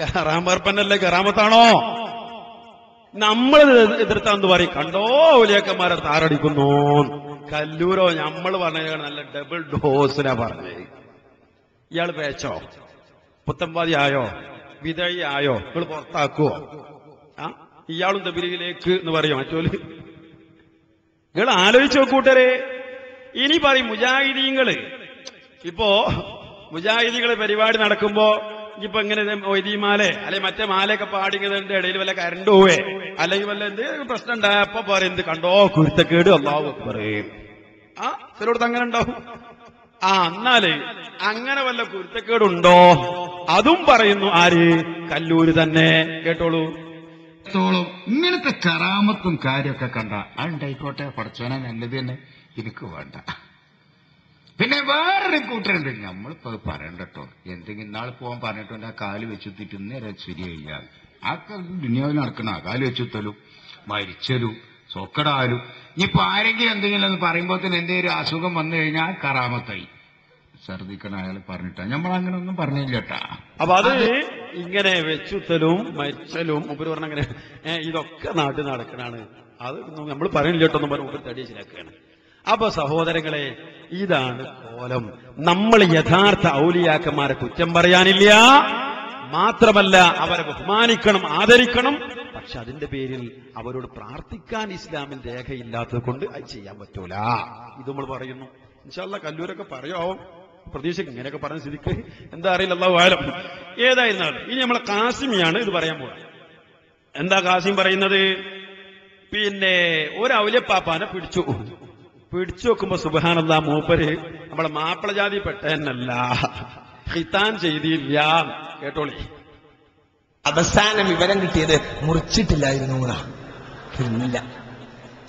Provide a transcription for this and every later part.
കറാമർപ്പന്നല്ലേ കറാമത്താണോ നമ്മൾ എതിർത്താന്ന് പറയും. കണ്ടോ ഒലിയക്കന്മാരെ താറടിക്കുന്നു കല്ലൂരോ നമ്മൾ പറഞ്ഞ നല്ല ഡബിൾ ഡോസിനാ പറഞ്ഞത് ഇയാൾ പേച്ചോ? പുത്തമ്പാതി ആയോ? വിതഴി ആയോ? നിങ്ങൾ പുറത്താക്കുവോ? ആ ഇയാളും തബിലിയിലേക്ക് എന്ന് പറയും. മറ്റോൽ നിങ്ങൾ ആലോചിച്ചു നോക്കൂട്ടരെ ഇനി പറയും മുജാഹിദീങ്ങൾ. ഇപ്പോ മുജാഹിദികളെ പരിപാടി നടക്കുമ്പോ ഇപ്പൊ ഇങ്ങനെ വൈദ്യമാലെ അല്ലെ മറ്റേ മാലയൊക്കെ പാടിക്കുന്നതിന്റെ ഇടയിൽ വല്ല കരണ്ട് പോവേ? അല്ലെങ്കിൽ വല്ല എന്ത് പ്രശ്നം ഉണ്ടായപ്പോ പറയും എന്ത് കണ്ടോ കുരുത്തക്കേട് അള്ളാഹു പറയും ആ ചിലടത്ത് അങ്ങനെ ഉണ്ടാവും. ആ എന്നാൽ അങ്ങനെ വല്ല കുരുത്തക്കേടുണ്ടോ? അതും പറയുന്നു ആര്? കല്ലൂര് തന്നെ. കേട്ടോളൂ. ത്തോളം ഇങ്ങനത്തെ കറാമത്തും കാര്യമൊക്കെ കണ്ട അണ്ടായിക്കോട്ടെ പഠിച്ചോനെ നല്ലത് തന്നെ എനിക്ക് വേണ്ട. പിന്നെ വേറൊരു കൂട്ടരുണ്ട്. നമ്മളിപ്പോ അത് പറയണ്ടട്ടോ. എന്തെങ്കിലും നാളെ പോകാൻ പറഞ്ഞിട്ടുണ്ട് ആ കാൽ വെച്ചുത്തിട്ട് നേരെ ശരിയായില്ല. ആ ദുനിയാവിൽ നടക്കണ? ആ കാൽ വെച്ചുത്തലും മരിച്ചലും സൊക്കടാലും. ഇനിയിപ്പോ ആരെങ്കിലും എന്തെങ്കിലും ഒന്ന് പറയുമ്പോ തന്നെ എന്തെങ്കിലും അസുഖം വന്നു കഴിഞ്ഞാൽ കറാമത്തായി. ഛർദിക്കണ അയാൾ പറഞ്ഞിട്ടാ. നമ്മൾ അങ്ങനെ ഒന്നും പറഞ്ഞില്ല കേട്ടാ അപ്പൊ അത് ഇങ്ങനെ വെച്ചുത്തലും മരിച്ചലും ഉപരി പറഞ്ഞ അങ്ങനെ ഇതൊക്കെ നാട്ടിൽ നടക്കണാണ്. അത് നമ്മൾ പറയുന്നില്ല കേട്ടോ പറഞ്ഞു ഉപരി തടി അപ്പൊ സഹോദരങ്ങളെ ഇതാണ് കോലം. നമ്മൾ യഥാർത്ഥ ഔലിയാക്കന്മാരെ കുറ്റം പറയാനില്ല. മാത്രമല്ല അവരെ ബഹുമാനിക്കണം ആദരിക്കണം. പക്ഷെ അതിന്റെ പേരിൽ അവരോട് പ്രാർത്ഥിക്കാൻ ഇസ്ലാമിൽ രേഖയില്ലാത്തത് കൊണ്ട് അത് ചെയ്യാൻ പറ്റൂല. ഇത് നമ്മൾ പറയുന്നു. ഇൻഷാല്ല കല്ലൂരൊക്കെ പറയാവും. പ്രതീക്ഷയ്ക്ക് ഇങ്ങനെയൊക്കെ പറഞ്ഞ സ്ഥിതിക്ക്. എന്താ അറിയില്ല അള്ളാഹു ആലം. ഏതായിരുന്നാലും ഇനി നമ്മളെ കാസിമിയാണ് ഇത് പറയാൻ പോകുന്നത് എന്താ കാസിം പറയുന്നത്? പിന്നെ ഒരു ഔലപ്പാപ്പാനെ പിടിച്ചു. പിടിച്ചു നോക്കുമ്പോ സുബാനല്ല മൂപ്പര് നമ്മളെ മാപ്പിള ജാതി പെട്ടതന്നല്ല ഹിത്താൻ ചെയ്തില്ല. കേട്ടോളി. അവസാനം വിവരം കിട്ടിയത് മുറിച്ചിട്ടില്ലായിരുന്നു. തിരിഞ്ഞില്ല.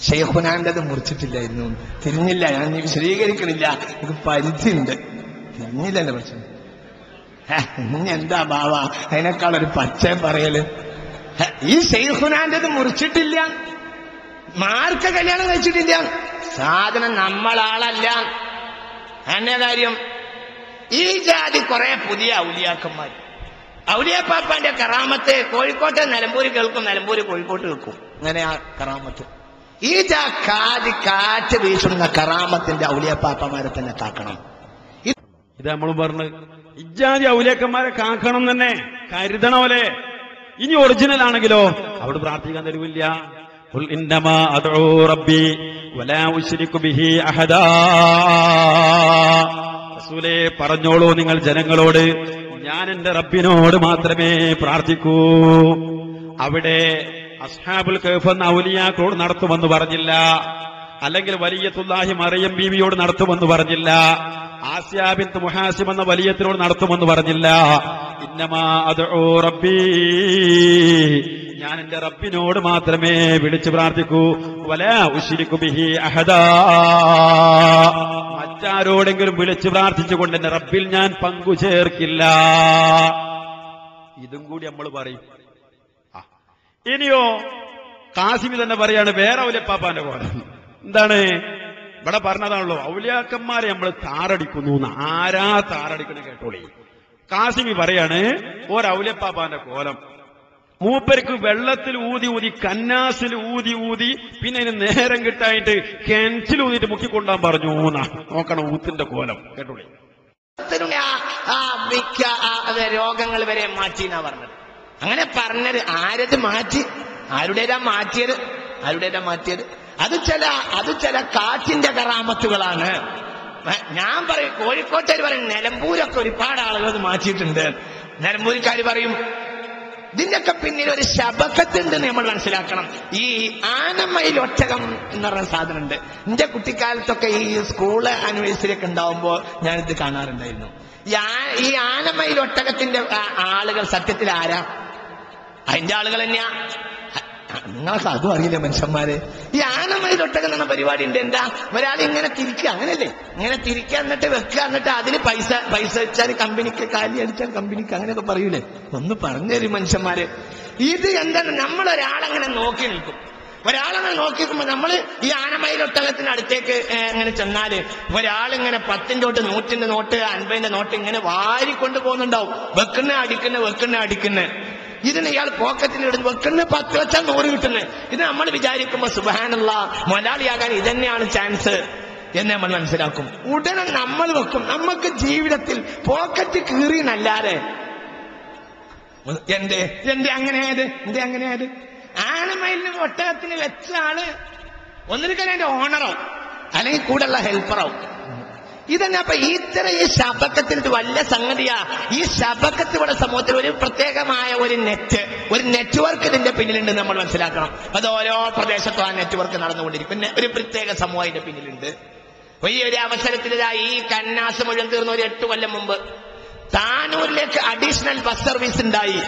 ഷെയ്ഖുനാന്റത് മുറിച്ചിട്ടില്ലായിരുന്നു. തിരിഞ്ഞില്ല. ഞാൻ നീ വിശദീകരിക്കണില്ല. എനിക്ക് പരിധിയുണ്ട്. തിരിഞ്ഞില്ലല്ലോ പ്രശ്നം. ഇനി എന്താ ബാവ? അതിനേക്കാൾ ഒരു പച്ച പറയൽ. ഈ ഷെയ്ഖുനാന്റത് മുറിച്ചിട്ടില്ല. മാർക്ക് കല്യാണം കഴിച്ചിട്ടില്ല. സാധനം നമ്മളാളല്ല. എന്നെ കാര്യം? ഈ ജാതി കുറെ പുതിയ ഔലിയാക്കന്മാർ. ഔലിയാപ്പാപ്പാന്റെ കറാമത്ത് കോഴിക്കോട്ടെ നിലമ്പൂര് കേൾക്കും നിലമ്പൂര് കോഴിക്കോട്ട് കേൾക്കും. അങ്ങനെ ആ കറാമത്ത്. ഈ ജാ കാതി കാറ്റ് വീശുന്ന കറാമത്തിന്റെ ഔലിയാപ്പാപ്പമാരെ തന്നെ കാക്കണം. ഇത് നമ്മൾ പറഞ്ഞ് ഇജാതി ഔലിയക്കന്മാരെ കാക്കണം തന്നെ. കരുതണോലെ ഇനി ഒറിജിനൽ ആണെങ്കിലോ? അവിടെ പ്രാർത്ഥിക്കാൻ തരുവില്ല റസൂലേ പറഞ്ഞോളൂ നിങ്ങൾ ജനങ്ങളോട് ഞാൻ എന്റെ റബ്ബിനോട് മാത്രമേ പ്രാർത്ഥിക്കൂ. അവിടെ അസ്ഹാബുൽ കഹഫ് എന്ന ഔലിയാക്കളോട് നടത്തുമെന്ന് പറഞ്ഞില്ല. അല്ലെങ്കിൽ വലിയത്തുല്ലാഹി മറിയം ബീവിയോട് നടത്തുമെന്ന് പറഞ്ഞില്ല. ആസ്യാബിൻ മുഹാസിം എന്ന വലിയത്തിനോട് നടത്തുമെന്ന് പറഞ്ഞില്ല. ഇന്നമാ അദ്ഉ റബ്ബി. ഞാൻ എന്റെ റബ്ബിനോട് മാത്രമേ വിളിച്ചു പ്രാർത്ഥിക്കൂ. വല ഉശിരിക്കു ബിഹി അഹദാ. മറ്റാരോടെങ്കിലും വിളിച്ചു പ്രാർത്ഥിച്ചുകൊണ്ട് എന്റെ റബ്ബിൽ ഞാൻ പങ്കു ചേർക്കില്ല ഇതും കൂടി നമ്മൾ പറയും. ഇനിയോ കാസിമി തന്നെ പറയാണ് വേറെ ഔലപ്പാപ്പാന്റെ പോലെ എന്താണ്? ഇവിടെ പറഞ്ഞതാണല്ലോ ഔലിയാക്കന്മാരെ നമ്മൾ താറടിക്കുന്നു ആരാ താറടിക്കണ കേട്ടോളി. കാസിമി പറയാണ് ഒരൗലപ്പാപ്പാന്റെ കോലം. മൂപ്പർക്ക് വെള്ളത്തിൽ ഊതി ഊതി കന്നാസിൽ ഊതി ഊതി പിന്നെ അതിന് നേരം കിട്ടായിട്ട് കിണറ്റിൽ ഊതിട്ട് മുക്കിക്കൊണ്ടാൻ പറഞ്ഞു ഊന്നാ നോക്കണം ഊത്തിന്റെ കോലം കേട്ടോളി മിക്ക രോഗങ്ങൾ വരെ മാറ്റി എന്നാ പറഞ്ഞത്. അങ്ങനെ പറഞ്ഞത് ആരത് മാറ്റി? ആരുടേതാ മാറ്റിയത്? ആരുടേതാ മാറ്റിയത്? അത് ചില അത് ചില കാറ്റിന്റെ കറാമത്തുകളാണ്. ഞാൻ പറയും കോഴിക്കോട്ടേര് പറയും നിലമ്പൂരൊക്കെ ഒരുപാട് ആളുകൾ മാറ്റിയിട്ടുണ്ട്. നിലമ്പൂരിക്കാർ പറയും ഇതിന്റെയൊക്കെ പിന്നിൽ ഒരു ശബക്കത്തുണ്ട് നമ്മൾ മനസ്സിലാക്കണം. ഈ ആനമയിൽ ഒറ്റകം എന്ന് പറഞ്ഞ സാധനമുണ്ട്. എന്റെ കുട്ടിക്കാലത്തൊക്കെ ഈ സ്കൂൾ ആനിവേഴ്സറി ഒക്കെ ഉണ്ടാവുമ്പോ ഞാനിത് കാണാറുണ്ടായിരുന്നു. ഈ ഒറ്റകത്തിന്റെ ആനമയിൽ ഒട്ടകത്തിന്റെ ആളുകൾ സത്യത്തിൽ ആരാ? അതിന്റെ ആളുകൾ തന്നെയാ. നിങ്ങൾക്ക് അതും അറിയില്ല മനുഷ്യന്മാര്? ഈ ആനമയിൽ ഒട്ടകം എന്ന പരിപാടി ഉണ്ട്. എന്താ? ഒരാൾ ഇങ്ങനെ തിരിക്കുക. അങ്ങനല്ലേ ഇങ്ങനെ തിരിക്കുക എന്നിട്ട് വെക്കുക എന്നിട്ട് അതിന് പൈസ പൈസ വെച്ചാൽ കമ്പനിക്ക് കാലി അടിച്ചാൽ കമ്പനിക്ക് അങ്ങനെയൊക്കെ പറയൂലേ? ഒന്ന് പറഞ്ഞുതരും മനുഷ്യന്മാര്. ഇത് എന്താണ്? നമ്മളൊരാളങ്ങനെ നോക്കി നിൽക്കും. ഒരാളങ്ങനെ നോക്കിക്കുമ്പോ നമ്മൾ ഈ ആനമയിലൊട്ടകത്തിന് അടുത്തേക്ക് ഇങ്ങനെ ചെന്നാൽ ഒരാളിങ്ങനെ പത്തിന്റെ തൊട്ട് നൂറ്റിന്റെ നോട്ട് അൻപതിന്റെ നോട്ട് ഇങ്ങനെ വാരിക്കൊണ്ട് പോകുന്നുണ്ടാവും. വെക്കുന്ന അടിക്കുന്ന വെക്കുന്ന അടിക്കുന്ന. ഇതിന് ഇയാൾ പോക്കറ്റിൽ ഇടുന്നു. വെക്കുന്ന പത്ത് വെച്ചാൽ നൂറ് കിട്ടുന്നത് ഇത് നമ്മൾ വിചാരിക്കുമ്പോ സുബാനുള്ള മൊലാളിയാകാൻ ഇതന്നെയാണ് ചാൻസ് എന്ന് നമ്മൾ മനസ്സിലാക്കും. ഉടനെ നമ്മൾ വെക്കും. നമുക്ക് ജീവിതത്തിൽ പോക്കറ്റ് കീറിയെന്നല്ലാതെ. നല്ലാതെ എന്റെ എന്റെ അങ്ങനെയായത് എന്റെ അങ്ങനെ ആയത്? ആനമയിലിന് ഒട്ടകത്തിന് വെച്ച ആൾ ഒന്നിരിക്കാൻ ഓണറോ അല്ലെങ്കിൽ കൂടെയുള്ള ഹെൽപ്പറാവും ഇതന്നെ അപ്പൊ ഇത്തരം ഈ ശബക്കത്തിന് വല്ല സംഗതിയാ? ഈ ശബക്കത്ത് ഇവിടെ സമൂഹത്തിൽ ഒരു പ്രത്യേകമായ ഒരു നെറ്റ് ഒരു നെറ്റ്വർക്ക് ഇതിന്റെ പിന്നിലുണ്ട് നമ്മൾ മനസ്സിലാക്കണം. അത് ഓരോ പ്രദേശത്തും ആ നെറ്റ്വർക്ക് നടന്നുകൊണ്ടിരിക്കും. പിന്നെ ഒരു പ്രത്യേക സമൂഹം ഇതിന്റെ പിന്നിലുണ്ട്. ഈ ഒരു അവസരത്തിൽ ഈ കന്നാസ് മുഴുവൻ തീർന്ന ഒരു എട്ട് കൊല്ലം മുമ്പ് താനൂരിലേക്ക് അഡീഷണൽ ബസ് സർവീസ് ഉണ്ടായി.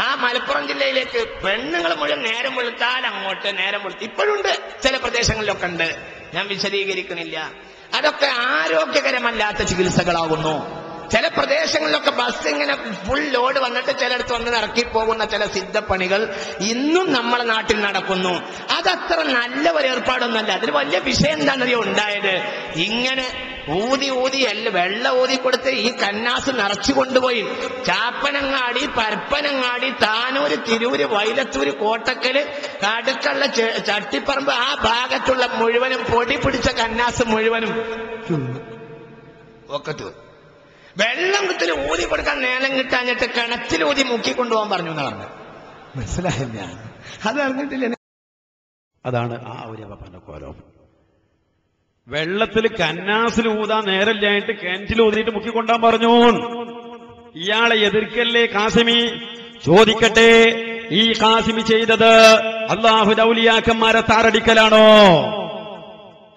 ആ മലപ്പുറം ജില്ലയിലേക്ക് പെണ്ണുങ്ങൾ മുഴുവൻ നേരം വെളുത്താൽ അങ്ങോട്ട് നേരം വെളുത്ത്. ഇപ്പോഴുണ്ട്. ചില പ്രദേശങ്ങളിലൊക്കെ ഉണ്ട്. ഞാൻ വിശദീകരിക്കുന്നില്ല. അതൊക്കെ ആരോഗ്യകരമല്ലാത്ത ചികിത്സകളാകുന്നു ചില പ്രദേശങ്ങളിലൊക്കെ ബസ് ഇങ്ങനെ ഫുൾ ലോഡ് വന്നിട്ട് ചിലയിടത്ത് വന്ന് ഇറക്കി പോകുന്ന ചില സിദ്ധപ്പണികൾ ഇന്നും നമ്മുടെ നാട്ടിൽ നടക്കുന്നു. അതത്ര നല്ല ഒരു ഏർപ്പാടൊന്നല്ല അതിന് വലിയ വിഷയം എന്താണെന്നറിയോ? ഉണ്ടായത് ഇങ്ങനെ ഊതി ഊതി എല്ല വെള്ള ഊതി കൊടുത്ത് ഈ കന്നാസ് നിറച്ചു കൊണ്ടുപോയി. ചാപ്പനങ്ങാടി പരപ്പനങ്ങാടി താനൂര് തിരൂര് വൈലത്തൂര് കോട്ടക്കൽ കടുക്കള്ള ചട്ടിപ്പറമ്പ് ആ ഭാഗത്തുള്ള മുഴുവനും പൊടി പിടിച്ച കന്നാസ് മുഴുവനും. ഒക്കത്തു വെള്ളം കുത്തിൽ ഊതി കൊടുക്കാൻ നേരം കിട്ടാഞ്ഞിട്ട് കിണറ്റിൽ ഊതി മുക്കിക്കൊണ്ടുപോകാൻ പറഞ്ഞു എന്നാണ് പറഞ്ഞു മനസ്സിലായില്ല അത് അറിഞ്ഞിട്ടില്ല. അതാണ് ആ ഒരു അപ്പന്റെ കോലം. വെള്ളത്തിൽ കന്നാസിൽ ഊതാൻ നേരല്ലായിട്ട് കിണറ്റിൽ ഊതിയിട്ട് മുക്കിക്കൊണ്ടാൻ പറഞ്ഞു ഇയാളെ എതിർക്കല്ലേ കാസിമി ചോദിക്കട്ടെ ഈ കാസിമി ചെയ്തത് അള്ളാഹു ഔലിയാക്കന്മാരെ താറടിക്കലാണോ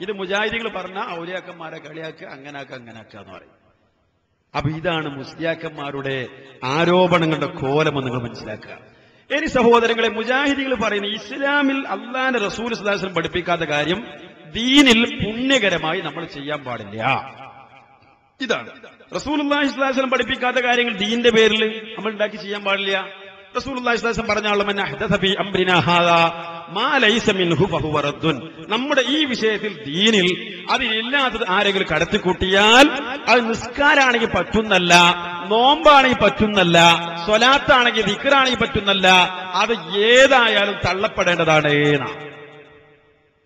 ഇത് മുജാഹിദികൾ പറഞ്ഞ ഔലിയാക്കന്മാരെ കളിയാക്കുക അങ്ങനാക്ക അങ്ങനാക്ക എന്ന് പറയും. അപ്പൊ ഇതാണ് മുസ്ലിയാക്കന്മാരുടെ ആരോപണങ്ങളുടെ കോലമെന്ന് നിങ്ങൾ മനസ്സിലാക്കുക. ഇനി സഹോദരങ്ങളെ മുജാഹിദികൾ പറയുന്ന ഇസ്ലാമിൽ അള്ളാന്റെ റസൂൽ സുദാസൻ പഠിപ്പിക്കാത്ത കാര്യം ദീനിൽ പുണ്യകരമായി നമ്മൾ ചെയ്യാൻ പാടില്ല. ഇതാണ്. റസൂൽ അള്ളാഹിസ്ലാസ്ലം പഠിപ്പിക്കാത്ത കാര്യങ്ങൾ ദീന്റെ പേരിൽ നമ്മൾ ഉണ്ടാക്കി ചെയ്യാൻ പാടില്ല. റസൂൽ അള്ളാഹിസ്ലാസ്ലം പറഞ്ഞാളും നമ്മുടെ ഈ വിഷയത്തിൽ ദീനിൽ അതിലില്ലാത്തത് ആരെങ്കിലും കടത്തിക്കൂട്ടിയാൽ അത് നിസ്കാരാണെങ്കിൽ പറ്റുന്നല്ല നോമ്പാണെങ്കിൽ പറ്റുന്നല്ല സ്വലാത്താണെങ്കിൽ ദിക്കറാണെങ്കിൽ പറ്റുന്നല്ല അത് ഏതായാലും തള്ളപ്പെടേണ്ടതാണ്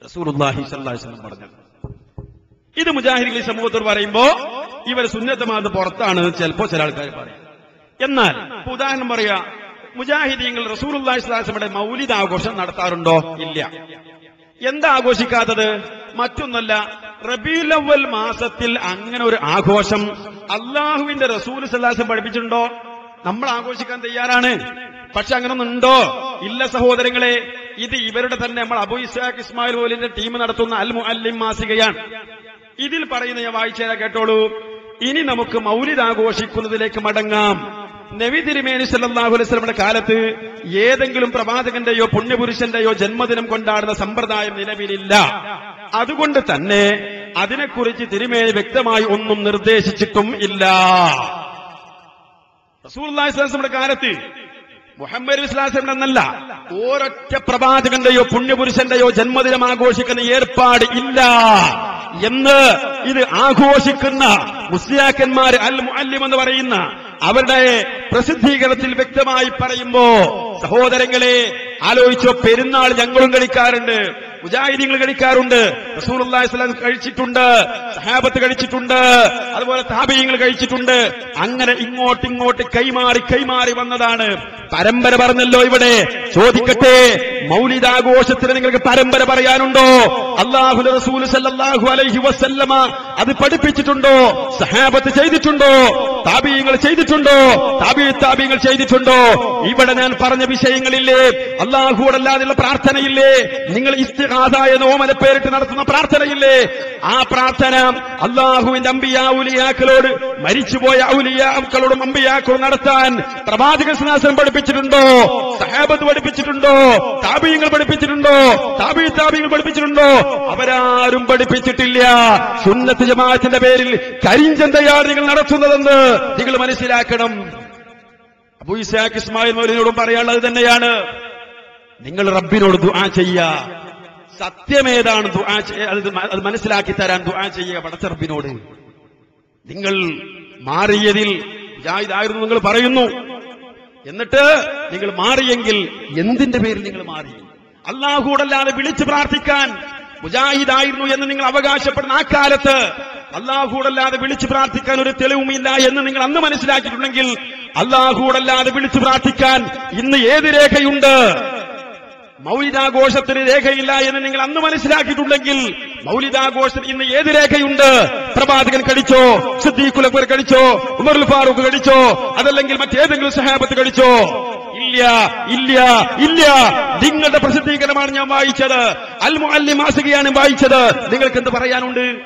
പറഞ്ഞത് ഇത് മുജാഹിദികൾ സമൂഹത്തോട് പറയുമ്പോ ഇവർ സുന്നത്തമാത് പുറത്താണ് ചിലപ്പോ ചില ആൾക്കാർ പറയും. എന്നാൽ ഉദാഹരണം പറയാ മുജാഹിദീങ്ങൾ അലൈഹി വസല്ലമയുടെ മൗലിദ് ആഘോഷം നടത്താറുണ്ടോ? ഇല്ല. എന്താ ആഘോഷിക്കാത്തത്? മറ്റൊന്നല്ല റബീലവൽ മാസത്തിൽ അങ്ങനെ ഒരു ആഘോഷം അള്ളാഹുവിന്റെ റസൂൽ സല്ലാസം പഠിപ്പിച്ചിട്ടുണ്ടോ? നമ്മൾ ആഘോഷിക്കാൻ തയ്യാറാണ്. പക്ഷെ അങ്ങനൊന്നുണ്ടോ? ഇല്ല സഹോദരങ്ങളെ ഇത് ഇവരുടെ തന്നെ നമ്മൾ അബു ഇസാഖ് ഇസ്മായിൽ പോലിന്റെ ടീം നടത്തുന്ന അൽ മുഅല്ലിം മാസികയാണ്. ഇതിൽ പറയുന്ന ഞാൻ വായിച്ചേരാ കേട്ടോളൂ. ഇനി നമുക്ക് മൗലിദ് ആഘോഷിക്കുന്നതിലേക്ക് മടങ്ങാം. നബി തിരുമേനി സല്ലല്ലാഹു അലൈഹി വസല്ലമയുടെ കാലത്ത് ഏതെങ്കിലും പ്രവാചകന്റെയോ പുണ്യപുരുഷന്റെയോ ജന്മദിനം കൊണ്ടാടുന്ന സമ്പ്രദായം നിലവിലില്ല. അതുകൊണ്ട് തന്നെ അതിനെക്കുറിച്ച് തിരുമേനി വ്യക്തമായി ഒന്നും നിർദ്ദേശിച്ചിട്ടും ഇല്ല. വസല്ലമയുടെ കാലത്ത് മുഹമ്മദ് വിസ്ലാസം എന്നല്ല ഓരൊറ്റ പ്രവാചകന്റെയോ പുണ്യപുരുഷന്റെയോ ജന്മദിനം ആഘോഷിക്കുന്ന ഏർപ്പാട് ഇല്ല എന്ന് ഇത് ആഘോഷിക്കുന്ന മുസ്ലിയാക്കന്മാർ അൽ മുഅല്ലിം എന്ന് പറയുന്ന അവരുടെ പ്രസിദ്ധീകരണത്തിൽ വ്യക്തമായി പറയുമ്പോ സഹോദരങ്ങളെ ആലോചിച്ചോ പെരുന്നാൾ ഞങ്ങളും കഴിക്കാറുണ്ട്. മുജാഹിദീങ്ങൾ കഴിക്കാറുണ്ട്. വസല്ലം കഴിച്ചിട്ടുണ്ട്. സഹാബത്ത് കഴിച്ചിട്ടുണ്ട്. അതുപോലെ താപീയങ്ങൾ കഴിച്ചിട്ടുണ്ട്. അങ്ങനെ ഇങ്ങോട്ട് ഇങ്ങോട്ട് കൈമാറി കൈമാറി വന്നതാണ്. പരമ്പര പറഞ്ഞല്ലോ ഇവിടെ. ചോദിക്കട്ടെ മൗലിദാഘോഷത്തിന് നിങ്ങൾക്ക് പരമ്പര പറയാനുണ്ടോ? അള്ളാഹു റസൂൽ സല്ലാഹു അലൈഹി വസല്ലമ അത് പഠിപ്പിച്ചിട്ടുണ്ടോ? സഹാബത്ത് ചെയ്തിട്ടുണ്ടോ? താപീയങ്ങൾ ചെയ്തിട്ടുണ്ടോ? താബി താബീയങ്ങൾ ചെയ്തിട്ടുണ്ടോ? ഇവിടെ ഞാൻ പറഞ്ഞ വിഷയങ്ങളില്ലേ? അള്ളാഹുവോടല്ലാതെയുള്ള പ്രാർത്ഥനയില്ലേ? നിങ്ങൾ ഇസ്തിഹാദായ നോമന പേരിട്ട് നടത്തുന്ന പ്രാർത്ഥനയില്ലേ? ആ പ്രാർത്ഥന അള്ളാഹുവിന്റെ അമ്പിയാവുലിയാക്കളോട് മരിച്ചുപോയ ഔലിയാക്കളോടും അമ്പിയാക്കളോട് നടത്താൻ പ്രവാചക സിനാസനം പഠിപ്പിച്ചിട്ടുണ്ടോ? സഹാബത്ത് പഠിപ്പിച്ചിട്ടുണ്ടോ? താബീയങ്ങൾ പഠിപ്പിച്ചിട്ടുണ്ടോ? താബി താബിയങ്ങൾ പഠിപ്പിച്ചിട്ടുണ്ടോ? അവരാരും പഠിപ്പിച്ചിട്ടില്ല. സുന്നത്ത് ജമാഅത്തിന്റെ പേരിൽ കരിഞ്ചന്തയാണ് നിങ്ങൾ നടത്തുന്നതെന്ന് നിങ്ങൾ മനസ്സിലാക്കണം. അബൂ ഇസാഖ് ഇസ്മായിൽ മൗലിനോടും പറയാനുള്ളത് തന്നെയാണ്. നിങ്ങൾ റബ്ബിനോട് ദുആ ചെയ്യുക. സത്യമേതാണ് ദുആ അത് മനസ്സിലാക്കി തരാൻ ദുആ ചെയ്യുക പടച്ചറപ്പിനോട് നിങ്ങൾ മാറിയതിൽ ഇതായിരുന്നു നിങ്ങൾ പറയുന്നു. എന്നിട്ട് നിങ്ങൾ മാറിയെങ്കിൽ എന്തിന്റെ പേരിൽ നിങ്ങൾ മാറി? അല്ലാഹുടല്ലാതെ വിളിച്ചു പ്രാർത്ഥിക്കാൻ മുജാഹിദായിരുന്നു എന്ന് നിങ്ങൾ അവകാശപ്പെടുന്ന ആ കാലത്ത്. അല്ലാഹുടല്ലാതെ വിളിച്ചു പ്രാർത്ഥിക്കാൻ ഒരു തെളിവുമില്ല എന്ന് നിങ്ങൾ അന്ന് മനസ്സിലാക്കിയിട്ടുണ്ടെങ്കിൽ അല്ലാഹുടല്ലാതെ വിളിച്ചു പ്രാർത്ഥിക്കാൻ ഇന്ന് ഏത് രേഖയുണ്ട്? മൗലിതാഘോഷത്തിന് രേഖയില്ല എന്ന് നിങ്ങൾ അന്ന് മനസ്സിലാക്കിയിട്ടുണ്ടെങ്കിൽ മൗലിതാഘോഷത്തിന് ഇന്ന് ഏത് രേഖയുണ്ട്? പ്രഭാതകൻ കടിച്ചോ? സിദ്ദീഖുലപ്പർ കടിച്ചോ? ഉമറുൽ ഫാറൂഖ് കടിച്ചോ? അതല്ലെങ്കിൽ മറ്റേതെങ്കിലും സഹാബത്ത് കടിച്ചോ? ഇല്ല ഇല്ല ഇല്ല. നിങ്ങളുടെ പ്രസിദ്ധീകരണമാണ് ഞാൻ വായിച്ചത്. അൽ അല്ലി മാസികയാണ് വായിച്ചത്. നിങ്ങൾക്ക് എന്ത് പറയാനുണ്ട്?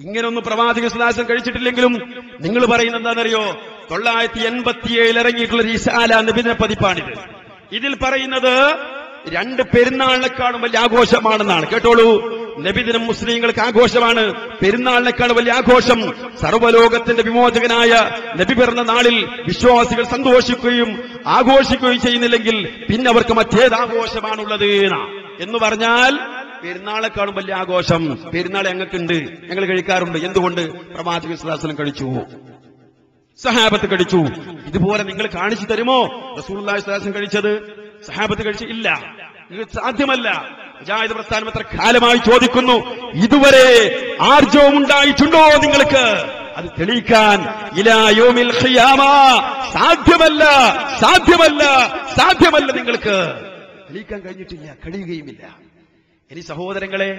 ഇങ്ങനൊന്നും പ്രവാചക സുദാസൻ കഴിച്ചിട്ടില്ലെങ്കിലും നിങ്ങൾ പറയുന്നത് എന്താണെന്നറിയോ? തൊള്ളായിരത്തി എൺപത്തിയേഴിൽ ഇറങ്ങിയിട്ടുള്ള റിസാല നബിദിന പതിപ്പാണിത്. ഇതിൽ പറയുന്നത് രണ്ട് പെരുന്നാളിനെക്കാളും വലിയ ആഘോഷമാണെന്നാണ്. കേട്ടോളൂ. നബിദിനം മുസ്ലിങ്ങൾക്ക് ആഘോഷമാണ്. പെരുന്നാളിനേക്കാൾ വലിയ ആഘോഷം സർവലോകത്തിന്റെ വിമോചകനായ നബി പിറന്ന നാളിൽ വിശ്വാസികൾ സന്തോഷിക്കുകയും ആഘോഷിക്കുകയും ചെയ്യുന്നില്ലെങ്കിൽ പിന്നെ അവർക്ക് മറ്റേത് ആഘോഷമാണുള്ളത് എന്ന് പറഞ്ഞാൽ പെരുന്നാളെക്കാളും വലിയ ആഘോഷം. പെരുന്നാൾ ഞങ്ങൾക്കുണ്ട് ഞങ്ങൾ കഴിക്കാറുണ്ട്. എന്തുകൊണ്ട്? പ്രവാചക സദാസനം കഴിച്ചു. സഹാബത്ത് കഴിച്ചു. ഇതുപോലെ നിങ്ങൾ കാണിച്ചു തരുമോ? വസല്ലം കഴിച്ചത് സഹാബത്ത് കഴിച്ച് ഇല്ല സാധ്യമല്ല. മുജാഹിദ് പ്രസ്ഥാനം എത്ര കാലമായി ചോദിക്കുന്നു. ഇതുവരെ ആർജവും ഉണ്ടായിട്ടുണ്ടോ നിങ്ങൾക്ക്? അത് തെളിയിക്കാൻ ഇലായോമിൽ സാധ്യമല്ല സാധ്യമല്ല സാധ്യമല്ല നിങ്ങൾക്ക്. തെളിയിക്കാൻ കഴിഞ്ഞിട്ടില്ല കഴിയുകയുമില്ല. ഇനി സഹോദരങ്ങളെ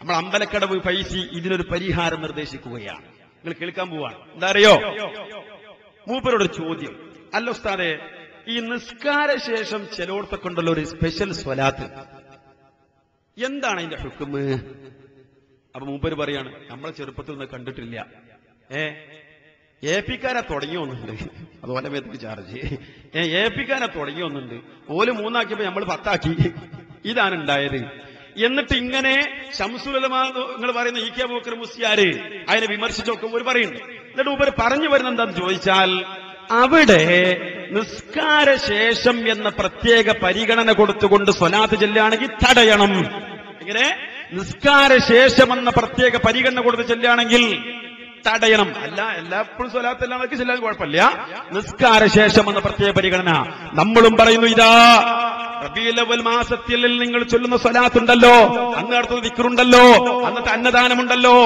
നമ്മൾ അമ്പലക്കടവ് പൈസി ഇതിനൊരു പരിഹാരം നിർദ്ദേശിക്കുകയാണ്. നിങ്ങൾ കേൾക്കാൻ പോവാണ് എന്താ അറിയോ? മൂപ്പരോട് ചോദ്യം. അല്ല ഉസ്താദെ ഈ നിസ്കാര ശേഷം ഉണ്ടല്ലോ ഒരു സ്പെഷ്യൽ സ്വലാത്ത്. എന്താണ് അതിന്റെ ഹുക്കുമ് അപ്പൊ മൂപ്പര് പറയാണ് നമ്മളെ ചെറുപ്പത്തിൽ നിന്ന് കണ്ടിട്ടില്ല. ഏ? എ പിക്കാരെ തുടങ്ങി ഒന്നുണ്ട് അതുപോലെ മേത്തേക്ക് ചാർജ് ഏ എ പിക്കാരെ തുടങ്ങി ഒന്നുണ്ട് ഓൽ മൂന്നാക്കിയപ്പോ നമ്മൾ പത്താക്കി. ഇതാണ് ഉണ്ടായത്. എന്നിട്ട് ഇങ്ങനെ ശംസുലമാ നിങ്ങൾ പറയുന്ന ഇ കെ ബോക്കർ മുസ്യാര് അതിനെ വിമർശിച്ചൊക്കെ ഒരു പറയുന്നു. എന്നിട്ട് ഉപര് പറഞ്ഞു വരുന്ന എന്താന്ന് ചോദിച്ചാൽ അവിടെ നിസ്കാര ശേഷം എന്ന പ്രത്യേക പരിഗണന കൊടുത്തുകൊണ്ട് സ്വലാത്ത് ചെല്ലുകയാണെങ്കിൽ തടയണം. ഇങ്ങനെ നിസ്കാര ശേഷം എന്ന പ്രത്യേക പരിഗണന കൊടുത്ത് ചെല്ലുകയാണെങ്കിൽ തടയണം. അല്ല എല്ലാപ്പോഴും സ്വലാത്ത് നമുക്ക് ചെല്ലാൻ കുഴപ്പമില്ല. നിസ്കാര ശേഷം എന്ന പ്രത്യേക പരിഗണന. നമ്മളും പറയുന്നു ഇതാ റബീലവൽ മാസത്തിൽ നിങ്ങൾ ചൊല്ലുന്ന സ്വലാത്തുണ്ടല്ലോ. അന്ന് അടുത്തത് വിക്രുണ്ടല്ലോ അന്നത്തെ അന്നദാനമുണ്ടല്ലോ.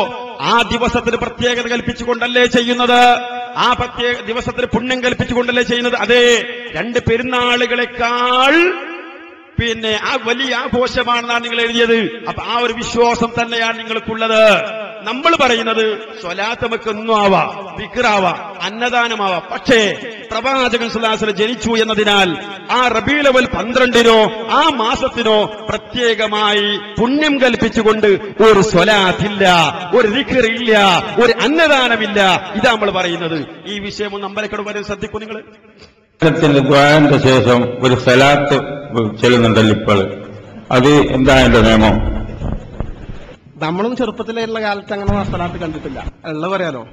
ആ ദിവസത്തിന് പ്രത്യേകത കൽപ്പിച്ചുകൊണ്ടല്ലേ ചെയ്യുന്നത്? ആ പ്രത്യേക ദിവസത്തിന് പുണ്യം കൽപ്പിച്ചുകൊണ്ടല്ലേ ചെയ്യുന്നത്? അതെ. രണ്ട് പെരുന്നാളുകളെക്കാൾ പിന്നെ ആ വലിയ ആഘോഷമാണെന്നാണ് നിങ്ങൾ എഴുതിയത്. അപ്പൊ ആ ഒരു വിശ്വാസം തന്നെയാണ് നിങ്ങൾക്കുള്ളത്. നമ്മൾ പറയുന്നത് സ്വലാത്ത് നമുക്ക് ഒന്നും ആവാം വിക്രാവാം അന്നദാനമാവാം. പക്ഷേ പ്രവാചകൻ സുലാസന ജനിച്ചു എന്നതിനാൽ ആ റബീലവൽ പന്ത്രണ്ടിനോ ആ മാസത്തിനോ പ്രത്യേകമായി പുണ്യം കൽപ്പിച്ചുകൊണ്ട് ഒരു സ്വലാത്തില്ല ഒരു ഇല്ല ഒരു അന്നദാനമില്ല. ഇതാ നമ്മൾ പറയുന്നത്. ഈ വിഷയം അമ്പലക്കട വരെ ശ്രദ്ധിക്കും നിങ്ങൾ. ശേഷം ഒരു സലാത്ത് ചെല്ലുന്നുണ്ടല്ലോ ഇപ്പോൾ. അത് എന്താ എന്റെ നിയമം? നമ്മളും ചെറുപ്പത്തിലുള്ള കാലത്ത് അങ്ങനെ സ്ഥലത്ത് കണ്ടിട്ടില്ല. ഉള്ള പറയാലോ?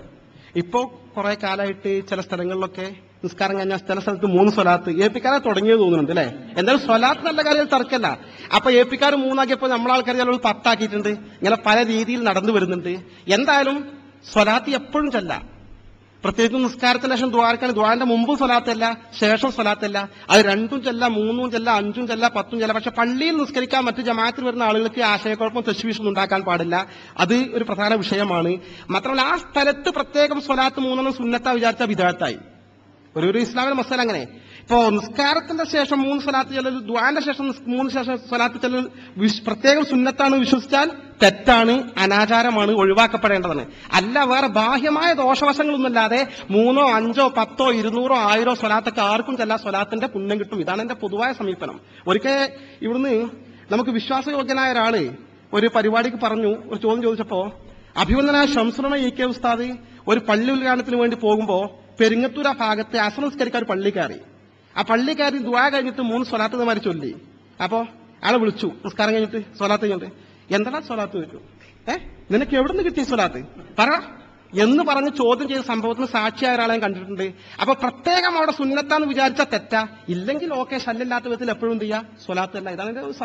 ഇപ്പോ കുറെ കാലമായിട്ട് ചില സ്ഥലങ്ങളിലൊക്കെ നിസ്കാരം കഴിഞ്ഞാൽ ചില സ്ഥലത്ത് മൂന്ന് സ്വലാത്ത് ഏപ്പിക്കാരെ തുടങ്ങിയത് തോന്നുന്നുണ്ട് അല്ലെ? എന്തായാലും സ്വലാത്ത് നല്ല കാര്യം തർക്കല്ല. അപ്പൊ ഏപ്പിക്കാർ മൂന്നാക്കിയപ്പോ നമ്മളാൾക്കാർ ചിലപ്പോൾ പത്താക്കിയിട്ടുണ്ട്. ഇങ്ങനെ പല രീതിയിൽ നടന്നു വരുന്നുണ്ട്. എന്തായാലും സ്വലാത്ത് എപ്പോഴും ചെല്ല. പ്രത്യേകിച്ചും നിസ്കാരത്തിന് ശേഷം ദ്വാരക്കാണ്. ദ്വാരന്റെ മുമ്പും സ്വലാത്തല്ല ശേഷം സ്വലാത്തല്ല. അത് രണ്ടും ചെല്ല മൂന്നും ചെല്ല അഞ്ചും ചെല്ല പത്തും ചെല്ല. പക്ഷെ പള്ളിയിൽ നിസ്കരിക്കാൻ മറ്റ് ജമാഅത്തിൽ വരുന്ന ആളുകൾക്ക് ആശയക്കുഴപ്പം തെശുവീഷൊന്നും ഉണ്ടാക്കാൻ പാടില്ല. അത് ഒരു പ്രധാന വിഷയമാണ്. മാത്രമല്ല ആ സ്ഥലത്ത് പ്രത്യേകം സ്വലാത്ത് മൂന്നെണ്ണം സുന്നത്ത വിചാരിച്ച വിധാത്തായി ഒരു ഒരു ഇസ്ലാമിന്റെ മസാല അങ്ങനെ. ഇപ്പോ നിസ്കാരത്തിന്റെ ശേഷം മൂന്ന് സ്വലാത്ത് ചെല്ലൽ ദ്വാന്റെ ശേഷം മൂന്ന് ശേഷം സ്വലാത്ത് ചെല്ലൽ പ്രത്യേകം സുന്നത്താണ് വിശ്വസിച്ചാൽ തെറ്റാണ് അനാചാരമാണ് ഒഴിവാക്കപ്പെടേണ്ടതാണ്. അല്ല വേറെ ബാഹ്യമായ ദോഷവശങ്ങളൊന്നുമില്ലാതെ മൂന്നോ അഞ്ചോ പത്തോ ഇരുന്നൂറോ ആയിരോ സ്വലാത്തൊക്കെ ആർക്കും ചെല്ലാ സ്വലാത്തിന്റെ പുണ്യം കിട്ടും. ഇതാണ് എന്റെ പൊതുവായ സമീപനം. ഒരിക്കൽ ഇവിടുന്ന് നമുക്ക് വിശ്വാസയോഗ്യനായ ഒരാൾ ഒരു പരിപാടിക്ക് പറഞ്ഞു ഒരു ചോദ്യം ചോദിച്ചപ്പോ അഭിവന്ദനായ ശംസുറമ ഇ കെ ഉസ്താദ് ഒരു പള്ളി ഉദ്ഘാടനത്തിന് വേണ്ടി പോകുമ്പോൾ പെരിങ്ങത്തൂർ ആ ഭാഗത്ത് അസംസ്കരിക്കാർ പള്ളി കയറി. ആ പള്ളിക്കാരൻ ദുവാ കഴിഞ്ഞിട്ട് മൂന്ന് സ്വലാത്ത് മാറി ചൊല്ലി. അപ്പോ ആളെ വിളിച്ചു നിസ്കാരം കഴിഞ്ഞിട്ട് സ്വലാത്ത് കഴിഞ്ഞിട്ട്? എന്താ സ്വലാത്ത്? ചോദിച്ചു. ഏ നിനക്ക് എവിടെ നിന്ന് കിട്ടിയ സ്വലാത്ത്? പറ. എന്ന് പറഞ്ഞ് ചോദ്യം ചെയ്ത സംഭവത്തിന് സാക്ഷിയായ ഒരാളെ ഞാൻ കണ്ടിട്ടുണ്ട്. അപ്പൊ പ്രത്യേകം അവിടെ സുന്നത്താന്ന് വിചാരിച്ച തെറ്റാ. ഇല്ലെങ്കിൽ ഓക്കെ ശല്യമില്ലാത്ത വിധത്തിൽ എപ്പോഴും എന്ത് ചെയ്യുക സ്വലാത്തല്ല ഇതാണ് സമീപനം.